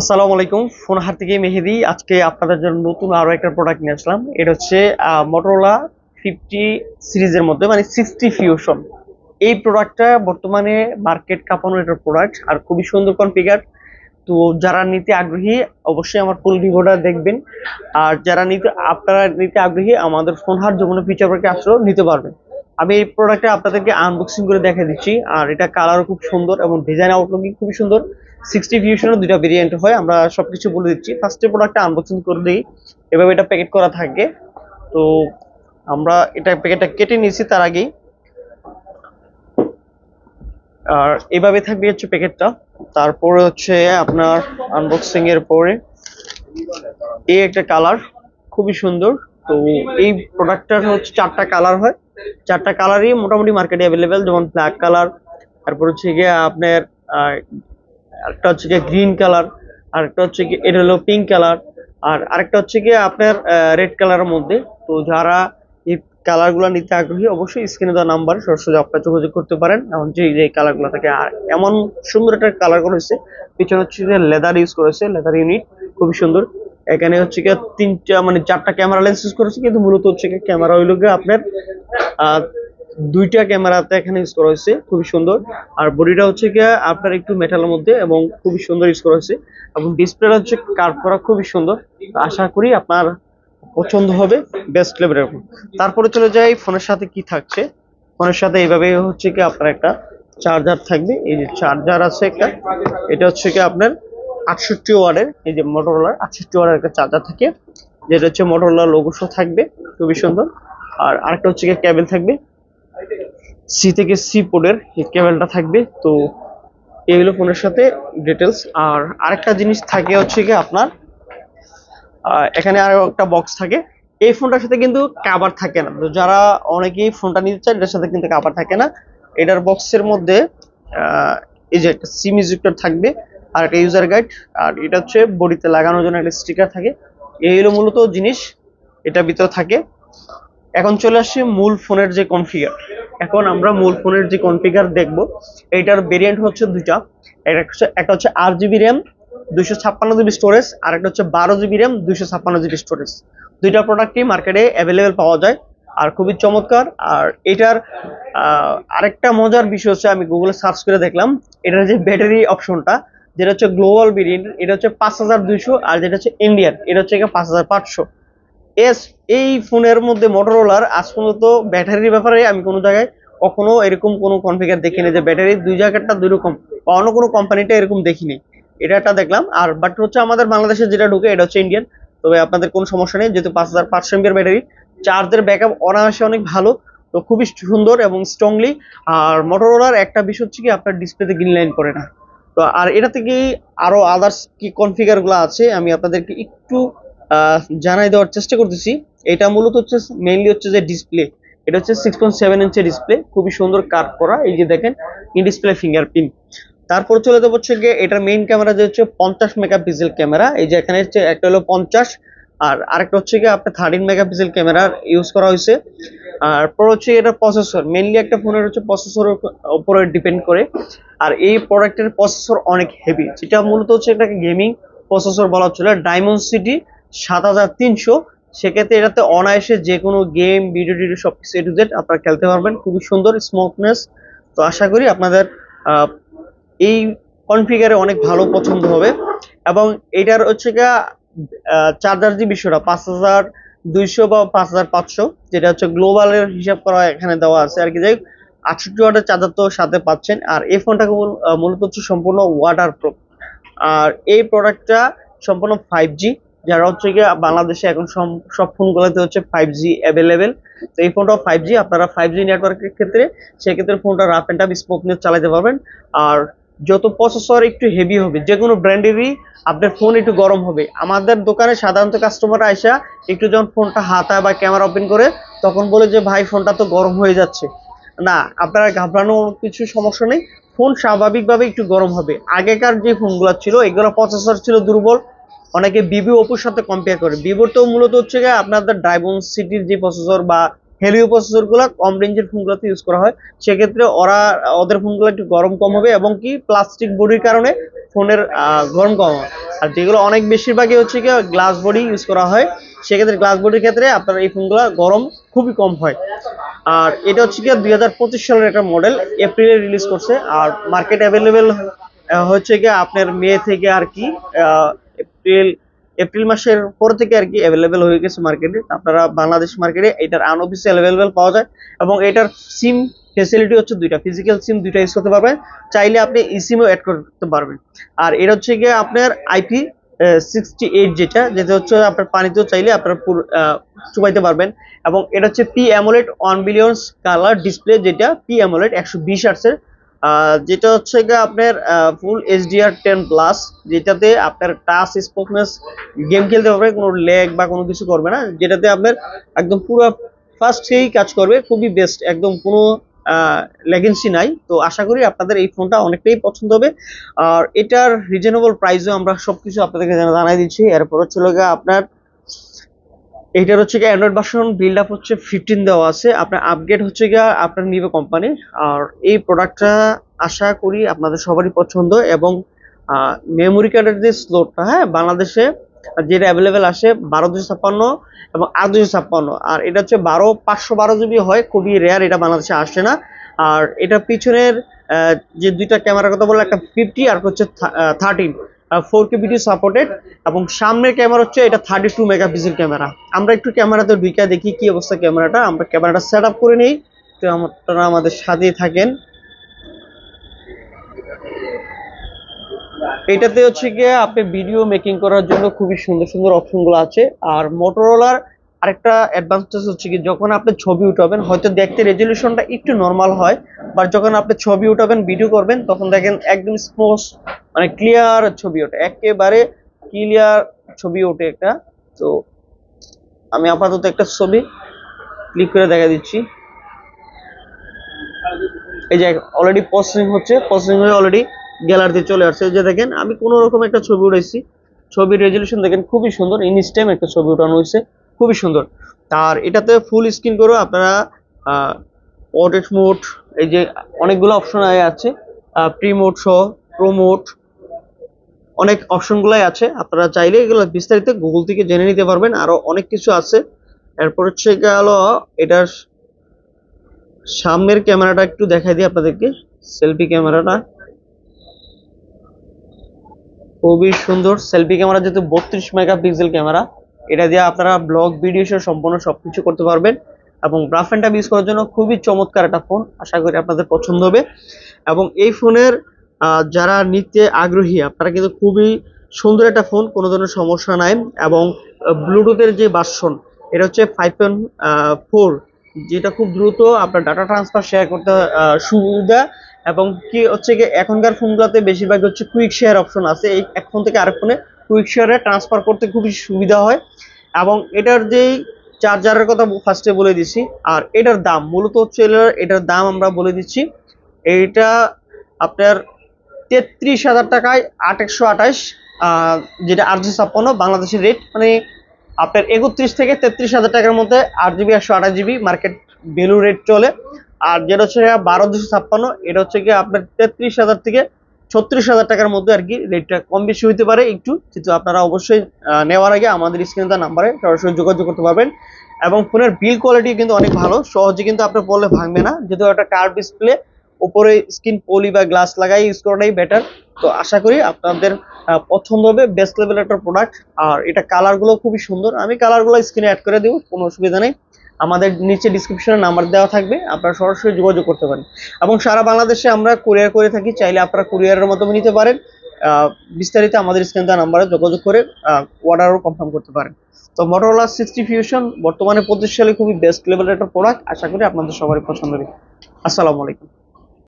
আসসালামু আলাইকুম ফোন হাত থেকে মেহেদি। আজকে আপনাদের জন্য নতুন আরও একটা প্রোডাক্ট নিয়ে আসলাম। এটা হচ্ছে মোটরোলা ফিফটি সিরিজের মধ্যে মানে সিক্সটি ফিউশন এই প্রোডাক্টটা বর্তমানে মার্কেট কাঁপানো একটা প্রোডাক্ট আর খুবই সুন্দর কনফিগার তো যারা নিতে আগ্রহী, অবশ্যই আমার ফুল ভিডিওটা দেখবেন। আর যারা নিতে, আপনারা নিতে আগ্রহী, আমাদের ফোন হাট যমুনা ফিচার পার্কে আসলেও নিতে পারবেন। আমি এই প্রোডাক্টটা আপনাদেরকে আনবক্সিং করে দেখা দিচ্ছি। আর এটা কালারও খুব সুন্দর এবং ডিজাইন আউটলুকিং খুবই সুন্দর। সিক্সটি ভিউশনের দুইটা ভেরিয়েন্ট হয়, আমরা সবকিছু বলে দিচ্ছি। ফার্স্টে প্রোডাক্টটা আনবক্সিং করে দিই। এভাবে এটা প্যাকেট করা থাকে। তো আমরা এটা প্যাকেটটা কেটে নিয়েছি তার আগেই। আর এভাবে থাকবে হচ্ছে প্যাকেটটা তারপরে হচ্ছে আপনার আনবক্সিং এর পরে এই একটা কালার খুবই সুন্দর। তো এই প্রোডাক্টটার হচ্ছে চারটা কালার হয়। চারটা কালারই মোটামুটি মার্কেটে অ্যাভেলেবেল যেমন ব্ল্যাক কালার তারপর হচ্ছে গিয়ে আপনার একটা হচ্ছে গিয়ে গ্রিন কালার আর একটা হচ্ছে গিয়ে, এটা হলো পিঙ্ক কালার আর আরেকটা হচ্ছে গিয়ে আপনার রেড কালারের মধ্যে। তো যারা এই কালারগুলো নিতে আগ্রহী, অবশ্যই স্ক্রিনে দেওয়া নাম্বার সরাসরি আপনারা যোগাযোগ করতে পারেন। এমন যে যে কালারগুলো থাকে, আর এমন সুন্দর একটা কালার করেছে পিছনে হচ্ছে যে লেদার ইউজ করেছে লেদার ইউনিট খুবই সুন্দর। এখানে হচ্ছে কি তিনটা মানে চারটা ক্যামেরা লেন্স ইউজ করেছে, কিন্তু মূলত হচ্ছে গিয়ে ক্যামেরা হইল গিয়ে আপনার দুইটা ক্যামেরাতে এখানে ইউজ করা হয়েছে, খুবই সুন্দর। আর বডিটা হচ্ছে গিয়ে আপনার একটু মেটালের মধ্যে এবং খুবই সুন্দর ইউজ করা হয়েছে। এবং ডিসপ্লেটা হচ্ছে কার্ভ করা, খুবই সুন্দর। আশা করি আপনার পছন্দ হবে বেস্ট লেভেলের তারপরে চলে যাই, ফোনের সাথে কি থাকছে? ফোনের সাথে এইভাবে হচ্ছে কি আপনার একটা চার্জার থাকবে। এই যে চার্জার আছে একটা, এটা হচ্ছে কি আপনার আটষট্টি ওয়ার্ডের এই যে মোটরোলার আটষট্টি ওয়ার্ডের একটা চার্জার থাকে, যেটা হচ্ছে মোটরোলার লোগো থাকবে, খুবই সুন্দর। আর আরেকটা হচ্ছে কি কেবল থাকবে সি থেকে সি পোর্টের এই কেবলটা থাকবে। তো এগুলো ফোনের সাথে ডিটেলস আর আরেকটা জিনিস থাকে হচ্ছে কি আপনার এখানে আরও একটা বক্স থাকে। এই ফোনটার সাথে কিন্তু কাভার থাকে না। তো যারা অনেকেই ফোনটা নিতে চায়, এটার সাথে কিন্তু কাভার থাকে না। এটার বক্সের মধ্যে এই যে একটা সিম ইজেক্টর থাকবে। আর একটা ইউজার গাইড আর এটা হচ্ছে বডিতে লাগানোর জন্য একটা স্টিকার থাকে। এই হলো মূলত জিনিস, এটা ভিতরে থাকে। এখন চলে আসছি মূল ফোনের যে কনফিগার এখন আমরা মূল ফোনের যে কনফিগার দেখব, এইটার ভেরিয়েন্ট হচ্ছে দুইটা। একটা হচ্ছে আট জিবি র্যাম দুইশো ছাপ্পান্ন জিবি স্টোরেজ আর একটা হচ্ছে বারো জিবি র্যাম দুইশো ছাপ্পান্ন জিবি স্টোরেজ দুইটা প্রোডাক্টই মার্কেটে অ্যাভেলেবেল পাওয়া যায়, আর খুবই চমৎকার। আর এটার আরেকটা মজার বিষয় হচ্ছে আমি গুগলে সার্চ করে দেখলাম, এটার যে ব্যাটারি অপশনটা যেটা হচ্ছে গ্লোবাল ভেরিয়েন্ট এটা হচ্ছে পাঁচ হাজার দুইশো আর যেটা হচ্ছে ইন্ডিয়ান এটা হচ্ছে পাঁচ হাজার পাঁচশো। এস, এই ফোনের মধ্যে মোটরোলার আজ পর্যন্ত ব্যাটারির ব্যাপারে আমি কোনো জায়গায় কখনো এরকম কোনো কনফিগার দেখিনি যে ব্যাটারি দুই জায়গাটা দুই রকম বা অন্য কোনো কোম্পানিটা এরকম দেখিনি। এটা একটা দেখলাম। আর বাট হচ্ছে আমাদের বাংলাদেশে যেটা ঢুকে এটা হচ্ছে ইন্ডিয়ান তবে আপনাদের কোনো সমস্যা নেই, যেহেতু পাঁচ হাজার পাঁচশো এমবির ব্যাটারি চার্জের ব্যাকআপ অনায়াসে অনেক ভালো, তো খুবই সুন্দর এবং স্ট্রংলি আর মোটরোলার একটা বিষয় হচ্ছে কি, আপনার ডিসপ্লেতে গ্রিন লাইন করে না। তো আর এটা থেকে আরও আদার্স কি কনফিগারগুলো আছে? আমি আপনাদেরকে একটু জানাই দেওয়ার চেষ্টা করতেছি। এটা মূলত হচ্ছে মেইনলি হচ্ছে যে ডিসপ্লে এটা হচ্ছে সিক্স পয়েন্ট সেভেন ইঞ্চের ডিসপ্লে খুবই সুন্দর কাট করা। এই যে দেখেন ইন ডিসপ্লে ফিঙ্গারপ্রিন্ট তারপর চলে যাব হচ্ছে গিয়ে, এটার মেইন ক্যামেরা যে হচ্ছে পঞ্চাশ মেগাপিক্সেল ক্যামেরা এই যে এখানে হচ্ছে একটা হলো পঞ্চাশ আর আরেকটা হচ্ছে গিয়ে আপনার থার্টিন মেগাপিক্সেল ক্যামেরা ইউজ করা হয়েছে। আর পর হচ্ছে এটা প্রসেসর মেনলি একটা ফোনের হচ্ছে প্রসেসরের উপরে ডিপেন্ড করে। আর এই প্রোডাক্টের প্রসেসর অনেক হেভি যেটা মূলত হচ্ছে এটাকে গেমিং প্রসেসর বলা হচ্ছিল। ডায়মন্ড সিটি সাত হাজার তিনশো, সেক্ষেত্রে এটাতে অনায়াসে যে কোনো গেম ভিডিও টিডিও সব কিছু এ টু আপনারা খেলতে পারবেন। খুবই সুন্দর স্মুথনেস তো আশা করি আপনাদের এই কনফিগারে অনেক ভালো পছন্দ হবে। এবং এটার হচ্ছে গিয়া চার্জার যে বিষয়টা পাঁচ হাজার দুইশো বা পাঁচ হাজার পাঁচশো, যেটা হচ্ছে গ্লোবালের হিসাব করা এখানে দেওয়া আছে আর কি। যাই আটষট্টি ওয়াটের চার্জার তো সাথে পাচ্ছেন। আর এই ফোনটাকে মূল- মূলত হচ্ছে সম্পূর্ণ ওয়াটার প্রুফ আর এই প্রোডাক্টটা সম্পূর্ণ ফাইভ জি যারা হচ্ছে গিয়ে বাংলাদেশে এখন সব ফোনগুলোতে হচ্ছে ফাইভ জি অ্যাভেলেবেল তো এই ফোনটাও ফাইভ জি আপনারা ফাইভ জি নেটওয়ার্কের ক্ষেত্রে সেক্ষেত্রে ফোনটা রাফ অ্যান্ড টাফ স্মুথনেস চালাতে পারবেন। আর যত প্রসেসর একটু হেভি হবে যে কোনো ব্র্যান্ডেরই আপনার ফোন একটু গরম হবে। আমাদের দোকানে সাধারণত কাস্টমার আইসা একটু যখন ফোনটা হাতায় বা ক্যামেরা ওপেন করে, তখন বলে যে, ভাই ফোনটা তো গরম হয়ে যাচ্ছে। না, আপনারা ঘাবড়ানোর কিছু সমস্যা নেই। ফোন স্বাভাবিকভাবে একটু গরম হবে। আগেকার যে ফোনগুলো ছিল, এগুলো প্রসেসর ছিল দুর্বল। অনেকে ভিভো ওপোর সাথে কম্পেয়ার করে। ভিভোর তো মূলত হচ্ছে গিয়ে আপনাদের ডায়মন্ড সিটির যে প্রসেসর বা হেলিও প্রসেসরগুলো কম রেঞ্জের ফোনগুলোতে ইউজ করা হয়। সেক্ষেত্রে ওরা, ওদের ফোনগুলো একটু গরম কম হবে এবং কি প্লাস্টিক বডির কারণে ফোনের গরম কম হয় আর যেগুলো অনেক বেশিরভাগই হচ্ছে কি গ্লাস বডি ইউজ করা হয়, সেক্ষেত্রে গ্লাস বডির ক্ষেত্রে আপনার এই ফোনগুলো গরম খুবই কম হয়। আর এটা হচ্ছে কি দুই হাজার পঁচিশ সালের একটা মডেল এপ্রিলে রিলিজ করছে। আর মার্কেট অ্যাভেলেবেল হচ্ছে কি আপনার মে থেকে আর কি এপ্রিল এপ্রিল মাসের পর থেকে আর কি অ্যাভেলেবেল হয়ে গেছে মার্কেটে আপনারা বাংলাদেশ মার্কেটে এটার আনঅফিসিয়াল অ্যাভেলেবেল পাওয়া যায় এবং এটার সিম ফেসিলিটি হচ্ছে দুইটা ফিজিক্যাল সিম দুইটা ইউজ করতে পারবেন। চাইলে আপনি ই ইসিমও অ্যাড করতে পারবেন। আর এটা হচ্ছে গিয়ে আপনার আইপি সিক্সটি এইট যেটা যেটা হচ্ছে আপনার পানিতেও চাইলে আপনার চুবাইতে পারবেন। এবং এটা হচ্ছে P AMOLED one billion colour display যেটা পি অ্যামোলেড একশো বিশ আর্টসের যেটা হচ্ছে গিয়ে আপনার ফুল এইচডিআর টেন প্লাস যেটাতে আপনার টাচ স্পোকনেস গেম খেলতে পারবে কোনো লেগ বা কোনো কিছু করবে না, যেটাতে আপনার একদম পুরো ফার্স্ট ফার্স্টেই কাজ করবে, খুবই বেস্ট একদম কোনো লেগেন্সি নাই। তো আশা করি আপনাদের এই ফোনটা অনেকটাই পছন্দ হবে। আর এটার রিজনেবল প্রাইসও আমরা সবকিছু আপনাদেরকে জানা- জানাই দিচ্ছি। এরপর হচ্ছে আপনার এইটার হচ্ছে গিয়ে অ্যান্ড্রয়েড ভার্সন বিল্ড আপ হচ্ছে ফিফটিন দেওয়া আছে। আপনার আপগ্রেড হচ্ছে গিয়ে আপনার নিবে কোম্পানি আর এই প্রোডাক্টটা আশা করি আপনাদের সবারই পছন্দ এবং মেমোরি কার্ডের যে স্লোটটা হ্যাঁ বাংলাদেশে যেটা অ্যাভেলেবেল আসে বারো দুশো ছাপ্পান্ন এবং আট দুশো ছাপ্পান্ন। আর এটা হচ্ছে বারো, পাঁচশো বারো জিবি হয়, খুবই রেয়ার এটা বাংলাদেশে আসে না। আর এটা পিছনের যে দুইটা ক্যামেরার কথা বললাম, একটা ফিফটি আর হচ্ছে thirteen four K video supported এবং সামনের ক্যামেরা হচ্ছে এটা থার্টি টু মেগাপিক্সেল ক্যামেরা আমরা একটু ক্যামেরাতে ঢুকে দেখি কি অবস্থা ক্যামেরাটা। আমরা ক্যামেরাটা সেট আপ করে নিই। তো আপনারা আমাদের সাথেই থাকেন। এটাতে হচ্ছে গিয়ে আপনি ভিডিও মেকিং করার জন্য খুবই সুন্দর সুন্দর অপশনগুলো আছে। আর মোটরোলার আরেকটা অ্যাডভান্টেজ হচ্ছে কি, যখন আপনি ছবি উঠাবেন, হয়তো দেখতে রেজলিউশনটা একটু নর্মাল হয় বাট যখন আপনি ছবি উঠাবেন ভিডিও করবেন, তখন দেখেন একদম স্মুথ মানে ক্লিয়ার ছবি ওঠে। একেবারে ক্লিয়ার ছবি ওঠে একটা। তো আমি আপাতত একটা ছবি ক্লিক করে দেখা দিচ্ছি। এই যে অলরেডি প্রসেসিং হচ্ছে প্রসেসিং হয়ে অলরেডি গ্যালারিতে চলে আসছে। এই যে দেখেন, আমি কোনো রকম একটা ছবি উঠাইছি। ছবির রেজলিউশন দেখেন, খুবই সুন্দর ইনস্টেম একটা ছবি উঠানো হয়েছে। খুবই সুন্দর। আর এটাতে ফুল স্ক্রিন করেও আপনারা পোর্ট্রেট মোড এই যে অনেকগুলো অপশন আছে প্রি মোড সহ প্রো মোড অনেক অপশনগুলাই আছে। আপনারা চাইলে এগুলো বিস্তারিত গুগল থেকে জেনে নিতে পারবেন। আরও অনেক কিছু আছে। এরপর হচ্ছে গেল, এটার সামনের ক্যামেরাটা একটু দেখাই দিই আপনাদেরকে। সেলফি ক্যামেরাটা। খুবই সুন্দর। সেলফি ক্যামেরা যেহেতু বত্রিশ মেগাপিক্সেল ক্যামেরা। এটা দিয়ে আপনারা ব্লগ ভিডিও সহ সম্পূর্ণ সবকিছু করতে পারবেন। এবং ব্রাফ অ্যান্ড ইউজ করার জন্য খুবই চমৎকার একটা ফোন আশা করি আপনাদের পছন্দ হবে। এবং এই ফোনের যারা নিতে আগ্রহী, আপনারা কিন্তু খুবই সুন্দর একটা ফোন কোনো ধরনের সমস্যা নাই। এবং ব্লুটুথের যে বাসন এটা হচ্ছে ফাইভ পয়েন্ট ফোর যেটা খুব দ্রুত আপনার ডাটা ট্রান্সফার শেয়ার করতে সুবিধা। এবং কি হচ্ছে কি, এখনকার ফোনগুলোতে বেশিরভাগ হচ্ছে কুইক শেয়ার অপশন আছে। এই এক ফোন থেকে আরেক ফোনে কুইক শেয়ারে ট্রান্সফার করতে খুবই সুবিধা হয়। এবং এটার যেই চার্জারের কথা ফার্স্টে বলে দিছি আর এটার দাম, মূলত হচ্ছে এটার- দাম আমরা বলে দিচ্ছি, এইটা আপনার তেত্রিশ হাজার টাকায় আট একশো আঠাশ যেটা আটশো ছাপ্পান্ন, বাংলাদেশের রেট মানে আপনার একত্রিশ থেকে তেত্রিশ হাজার টাকার মধ্যে আট জিবি, একশো আঠাশ জিবি মার্কেট ভ্যালু রেট চলে। আর যেটা হচ্ছে বারো দুশো ছাপ্পান্ন, এটা হচ্ছে গিয়ে আপনার তেত্রিশ হাজার থেকে ছত্রিশ হাজার টাকার মধ্যে আর কি রেটটা কম বেশি হইতে পারে একটু। কিন্তু আপনারা অবশ্যই নেওয়ার আগে আমাদের স্ক্রিনে তার নাম্বারে সরাসরি যোগাযোগ করতে পারবেন। এবং ফোনের বিল কোয়ালিটি কিন্তু অনেক ভালো। সহজে কিন্তু আপনার পড়লে ভাঙবে না। যেহেতু একটা কার ডিসপ্লে উপরে স্ক্রিন পলি বা গ্লাস লাগাই ইউজ করাটাই বেটার তো আশা করি আপনাদের পছন্দ হবে বেস্ট লেভেল একটা প্রোডাক্ট আর এটা কালারগুলো খুবই সুন্দর। আমি কালারগুলো স্ক্রিনে অ্যাড করে দেবো, কোনো অসুবিধা নেই। আমাদের নিচে ডিসক্রিপশনে নাম্বার দেওয়া থাকবে, আপনারা সরাসরি যোগাযোগ করতে পারেন। এবং সারা বাংলাদেশে আমরা কুরিয়ার করে থাকি, চাইলে আপনারা কুরিয়ারের মাধ্যমে নিতে পারেন। বিস্তারিত আমাদের স্ক্রিন দেওয়া নাম্বারে যোগাযোগ করে অর্ডারও কনফার্ম করতে পারেন। তো মোটরোলা সিক্সটি ফিউশন বর্তমানে সালে খুবই বেস্ট লেভেলের একটা প্রোডাক্ট আশা করি আপনাদের সবারই পছন্দ হবে। আসসালামু আলাইকুম।